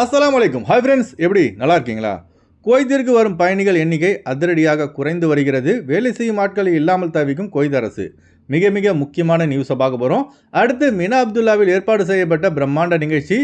அஸ்லாம் அலைக்கும். Hi friends எப்படி? நல்லா இருக்கீங்களா குவைத்திற்கு வரும் பயணிகள் எண்ணிக்கை அதிரடியாக குறைந்து வருகிறது. வேலை செய்யும் ஆட்களை இல்லாமல் தவிக்கும் குவைத் அரசு. மிக மிக முக்கியமான நியூஸை பார்க்க போகிறோம் அடுத்து மினா அப்துல்லாவில் ஏற்பாடு செய்யப்பட்ட பிரம்மாண்ட நிகழ்ச்சி.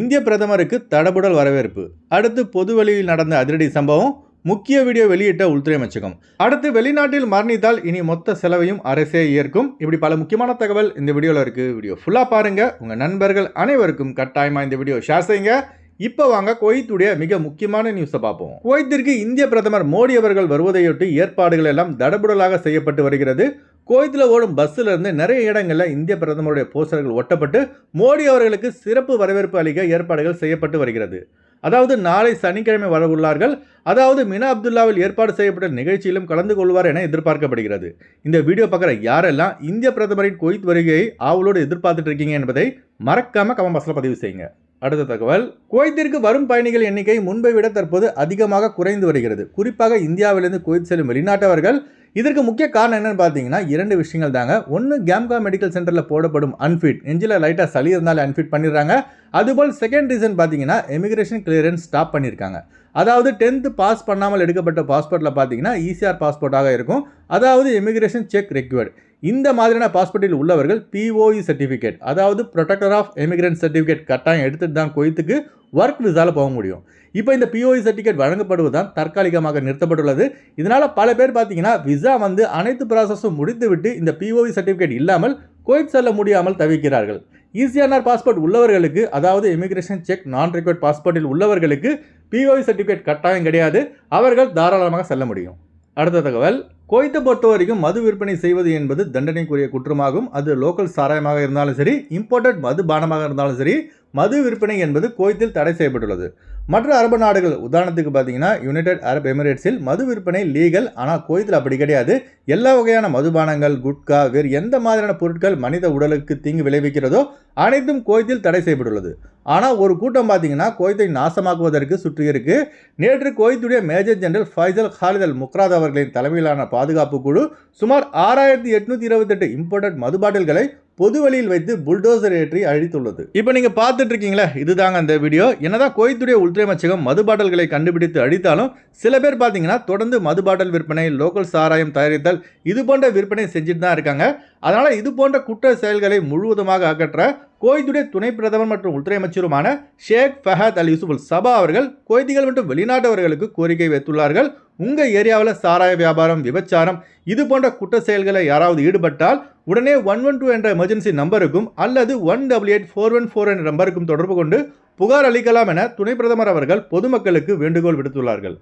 இந்திய பிரதமருக்கு தடபுடல் வரவேற்பு. அடுத்து பொதுவெளியில் நடந்த அதிரடி சம்பவம். முக்கிய வீடியோ வெளியிட்ட உள்துறை அமைச்சகம். அடுத்து வெளிநாட்டில் மரணித்தால் இனி மொத்த செலவையும் அரசே ஏற்கும். இப்படி பல முக்கியமான தகவல் இந்த வீடியோவில் இருக்குது வீடியோ ஃபுல்லாக பாருங்கள் உங்கள் நண்பர்கள் அனைவருக்கும் கட்டாயமாக இந்த வீடியோ ஷேர் செய்யுங்க. இப்போ வாங்க குவைத்துடைய மிக முக்கியமான நியூஸை பார்ப்போம். குவைத்திற்கு இந்திய பிரதமர் மோடி அவர்கள் வருவதையொட்டி ஏற்பாடுகள் எல்லாம் தடபுடலாக செய்யப்பட்டு வருகிறது. குவைத்தில் ஓடும் பஸ்ஸில் இருந்து நிறைய இடங்களில் இந்திய பிரதமருடைய போஸ்டர்கள் ஒட்டப்பட்டு மோடி அவர்களுக்கு சிறப்பு வரவேற்பு அளிக்க ஏற்பாடுகள் செய்யப்பட்டு வருகிறது. அதாவது நாளை சனிக்கிழமை வரவுள்ளார்கள். அதாவது மினா அப்துல்லாவில் ஏற்பாடு செய்யப்பட்ட நிகழ்ச்சியிலும் கலந்து கொள்வார் என எதிர்பார்க்கப்படுகிறது. இந்த வீடியோ பார்க்குற யாரெல்லாம் இந்திய பிரதமரின் குவைத் வருகையை ஆவலோடு எதிர்பார்த்துட்டு இருக்கீங்க என்பதை மறக்காமல் கமெண்ட் பாக்ஸில் பதிவு செய்யுங்க. அடுத்த தகவல். குவைத்திற்கு வரும் பயணிகள் எண்ணிக்கை முன்பை விட தற்போது அதிகமாக குறைந்து வருகிறது. குறிப்பாக இந்தியாவிலிருந்து குவைத் செல்லும் வெளிநாட்டவர்கள் இதற்கு முக்கிய காரணம் என்னன்னு பார்த்தீங்கன்னா இரண்டு விஷயங்கள் தாங்க. ஒன்று கேம்கா மெடிக்கல் சென்டரில் போடப்படும் அன்ஃபிட் நெஞ்சில் லைட்டாக சளி இருந்தாலும் அன்ஃபிட் பண்ணிடுறாங்க. அதுபோல் செகண்ட் ரீசன் பார்த்தீங்கன்னா எமிக்ரேஷன் கிளியரன்ஸ் ஸ்டாப் பண்ணியிருக்காங்க. அதாவது டென்த்து பாஸ் பண்ணாமல் எடுக்கப்பட்ட பாஸ்போர்ட்டில் பார்த்தீங்கன்னா ஈசிஆர் பாஸ்போர்ட்டாக இருக்கும். அதாவது இமிகிரேஷன் செக் ரெக்யூர்ட் இந்த மாதிரியான பாஸ்போர்ட்டில் உள்ளவர்கள் பிஓஇ சர்டிஃபிகேட் அதாவது ப்ரொடெக்டர் ஆஃப் எமிகிரன்ட் சர்டிஃபிகேட் கட்டாயம் எடுத்துட்டு தான் குவைத்துக்கு ஒர்க் விசாவில் போக முடியும். இப்போ இந்த பிஓஇ சர்டிஃபிகேட் வழங்கப்படுவதுதான் தற்காலிகமாக நிறுத்தப்பட்டுள்ளது. இதனால் பல பேர் பார்த்தீங்கன்னா விசா வந்து அனைத்து ப்ராசஸும் முடித்துவிட்டு இந்த பிஓஇ சர்டிஃபிகேட் இல்லாமல் குவைத் செல்ல முடியாமல் தவிக்கிறார்கள். ஈசிஆர்ஆர் பாஸ்போர்ட் உள்ளவர்களுக்கு அதாவது இமிகிரேஷன் செக் நான் ரெக்வர்ட் பாஸ்போர்ட்டில் உள்ளவர்களுக்கு பிஓஇ சர்டிஃபிகேட் கட்டாயம் கிடையாது. அவர்கள் தாராளமாக செல்ல முடியும். அடுத்த தகவல் கோயத்தை பொறுத்த வரைக்கும் மது விற்பனை செய்வது என்பது தண்டனைக்குரிய குற்றமாகும். அது லோக்கல் சாராயமாக இருந்தாலும் சரி இம்போர்ட்டட் மது பானமாக இருந்தாலும் சரி மது விற்பனை என்பது கோயத்தில் தடை செய்யப்பட்டுள்ளது. மற்ற அரபு நாடுகள் உதாரணத்துக்கு பார்த்தீங்கன்னா யுனைடெட் அரப் எமிரேட்ஸில் மது விற்பனை லீகல் ஆனால் கோயத்தில் அப்படி கிடையாது. எல்லா வகையான மதுபானங்கள் குட்கா வேறு எந்த மாதிரியான பொருட்கள் மனித உடலுக்கு தீங்கு விளைவிக்கிறதோ அனைத்தும் கோயத்தில் தடை செய்யப்பட்டுள்ளது. ஆனால் ஒரு கூட்டம் பார்த்தீங்கன்னா குவைத்தை நாசமாக்குவதற்கு சுற்றியிருக்கு நேற்று குவைத்துடைய major general Faisal Khalid Al Mukrat அவர்களின் தலைமையிலான பாதுகாப்பு குழு சுமார் ஆறாயிரத்தி எட்நூத்தி இருபத்தெட்டு இம்போர்ட்டட் மது பாட்டில்களை பொது வழியில் வைத்து புல்டோசர் ஏற்றி அழித்துள்ளது. இப்போ நீங்கள் பார்த்துட்டு இருக்கீங்களே இதுதாங்க அந்த வீடியோ. என்னதான் கோயத்துடைய உள்துறை அமைச்சகம் மது பாட்டில்களை கண்டுபிடித்து அழித்தாலும் சில பேர் பார்த்தீங்கன்னா தொடர்ந்து மது பாட்டில் விற்பனை லோக்கல் சாராயம் தயாரித்தல் இது போன்ற விற்பனை செஞ்சுட்டு தான் இருக்காங்க. அதனால் இது போன்ற குற்ற செயல்களை முழுவதுமாக அகற்ற குவைத்துடைய துணை பிரதமர் மற்றும் உள்துறை அமைச்சருமான ஷேக் ஃபஹத் அல் யூசுப் சபா அவர்கள் குவைத்திகள் மற்றும் வெளிநாட்டவர்களுக்கு கோரிக்கை வைத்துள்ளார்கள். உங்கள் ஏரியாவில் சாராய வியாபாரம் விபச்சாரம் இது போன்ற குற்ற செயல்களை யாராவது ஈடுபட்டால் உடனே ஒன் ஒன் டூ என்ற எமர்ஜென்சி நம்பருக்கும் அல்லது one double eight four one four என்ற நம்பருக்கும் தொடர்பு கொண்டு புகார் அளிக்கலாம் என துணை பிரதமர் அவர்கள் பொதுமக்களுக்கு வேண்டுகோள் விடுத்துள்ளார்கள்.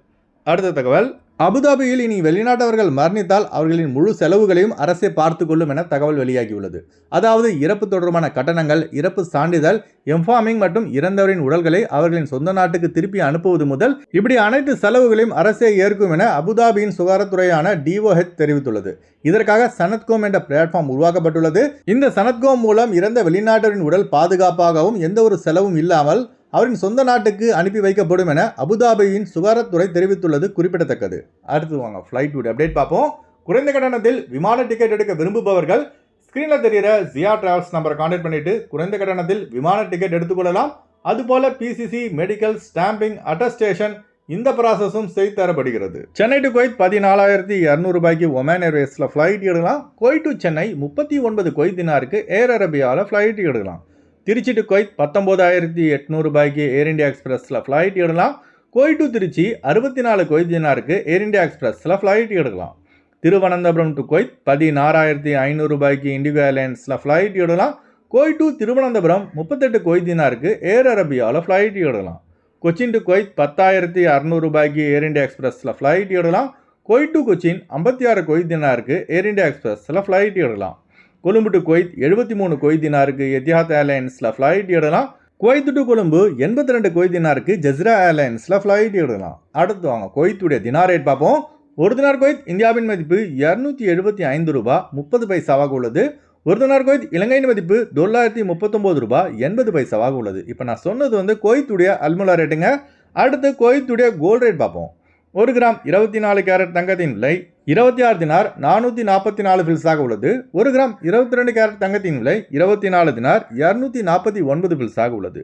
அடுத்த தகவல். அபுதாபியில் இனி வெளிநாட்டவர்கள் மரணித்தால் அவர்களின் முழு செலவுகளையும் அரசே பார்த்து கொள்ளும் என தகவல் வெளியாகியுள்ளது. அதாவது இறப்பு தொடர்பான கட்டணங்கள் இறப்பு சான்றிதழ் எம்ஃபார்மிங் மற்றும் இறந்தவரின் உடல்களை அவர்களின் சொந்த நாட்டுக்கு திருப்பி அனுப்புவது முதல் இப்படி அனைத்து செலவுகளையும் அரசே ஏற்கும் என அபுதாபியின் சுகாதாரத்துறையான டிஓஹெச் தெரிவித்துள்ளது. இதற்காக சனத்கோம் என்ற பிளாட்ஃபார்ம் உருவாக்கப்பட்டுள்ளது. இந்த சனத்கோம் மூலம் இறந்த வெளிநாட்டவரின் உடல் பாதுகாப்பாகவும் எந்த ஒரு செலவும் இல்லாமல் அவரின் சொந்த நாட்டுக்கு அனுப்பி வைக்கப்படும் என அபுதாபியின் சுகாதாரத்துறை தெரிவித்துள்ளது குறிப்பிடத்தக்கது. அடுத்து வாங்க ஃப்ளைட் உடைய அப்டேட் பார்ப்போம். குறைந்த கட்டணத்தில் விமான டிக்கெட் எடுக்க விரும்புபவர்கள் ஸ்க்ரீனில் தெரிகிற ஜியா டிராவல்ஸ் நம்பரை கான்டாக்ட் பண்ணிட்டு குறைந்த கட்டணத்தில் விமான டிக்கெட் எடுத்துக்கொள்ளலாம் அதுபோல பிசிசி மெடிக்கல் ஸ்டாம்பிங் அட்டஸ்டேஷன் இந்த ப்ராசஸும் செய்து தரப்படுகிறது. சென்னை டு குவைத் பதினாலாயிரத்தி இரநூறு ரூபாய்க்கு ஒமேன் ஏர்வேஸில் ஃப்ளைட் எடுக்கலாம். குவைட் டு சென்னை முப்பத்தி ஒன்பது குவைத் தினாருக்கு ஏர் அரபியாவில் ஃப்ளைட் எடுக்கலாம். திருச்சி டு கொய்த் பத்தொம்போதாயிரத்தி எட்நூறு ரூபாய்க்கு ஏர் இண்டியா எக்ஸ்பிரஸில் ஃப்ளைட் எடுக்கலாம். கோய் டு திருச்சி அறுபத்தி நாலு கொய்த் தினாருக்கு ஏர் இண்டியா எக்ஸ்பிரஸில் ஃப்ளைட் எடுக்கலாம். திருவனந்தபுரம் டு கொய்த் பதினாறாயிரத்தி ஐநூறு ரூபாய்க்கு இண்டிகோ ஏர்லைன்ஸில் ஃப்ளைட் எடுக்கலாம். கோய் டு திருவனந்தபுரம் முப்பத்தெட்டு கொய்த் தினாருக்கு ஏர் அரபியாவில் ஃப்ளைட் எடுக்கலாம். கொச்சின் டு கொய்த் பத்தாயிரத்தி அறநூறு ரூபாய்க்கு ஏர் இண்டியா எக்ஸ்பிரஸில் ஃப்ளைட் எடுக்கலாம். கொய் டு கொச்சின் ஐம்பத்தி ஆறு கொய்த் தினாருக்கு ஏர் இந்தியா எக்ஸ்பிரஸில் ஃப்ளைட் எடுக்கலாம். கொழும்பு டு குவைத் எழுபத்தி மூணு கொய்தினாருக்கு தினாருக்கு எத்தியாத் ஏர்லைன்ஸில் ஃப்ளைட் எடுக்கலாம். குவைத் டு கொழும்பு எண்பத்தி ரெண்டு கொய்தினாருக்கு ஜஸ்ரா ஏர்லைன்ஸில் ஃப்ளைட் எடுக்கலாம். அடுத்து வாங்க குவைத்துடைய தினா ரேட் பார்ப்போம். ஒரு தினார் குவைத் இந்தியாவின் மதிப்பு இரநூத்தி எழுபத்தி ஐந்து ரூபா முப்பது பைசாவாக உள்ளது. ஒரு தினார் குவைத் இலங்கையின் மதிப்பு தொள்ளாயிரத்தி முப்பத்தொம்போது ரூபாய் எண்பது பைசாவாக உள்ளது. இப்போ நான் சொன்னது வந்து கொய்த்துடைய அல்முலா ரேட்டுங்க அடுத்து கோயத்துடைய கோல்ட் ரேட் பார்ப்போம். ஒரு கிராம் இருபத்தி நாலு கேரட் தங்கத்தின் விலை இருபத்தி ஆறு தினார் நானூற்றி நாற்பத்தி நாலு பில்ஸாக உள்ளது. ஒரு கிராம் இருபத்தி ரெண்டு கேரட் தங்கத்தின் விலை இருபத்தி நாலு தினார் இரநூத்தி நாற்பத்தி ஒன்பது பில்ஸாக உள்ளது.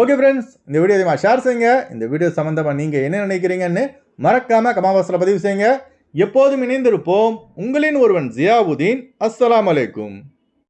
ஓகே ஃப்ரெண்ட்ஸ் இந்த வீடியோ அதிகமாக ஷேர் செய்யுங்க. இந்த வீடியோ சம்மந்தமாக நீங்கள் என்ன நினைக்கிறீங்கன்னு மறக்காமல் கமாவாசில் பதிவு செய்யுங்க. எப்போதும் இணைந்திருப்போம். உங்களின் ஒருவன் ஜியாவுதீன். அஸ்லாம் அலைக்கும்.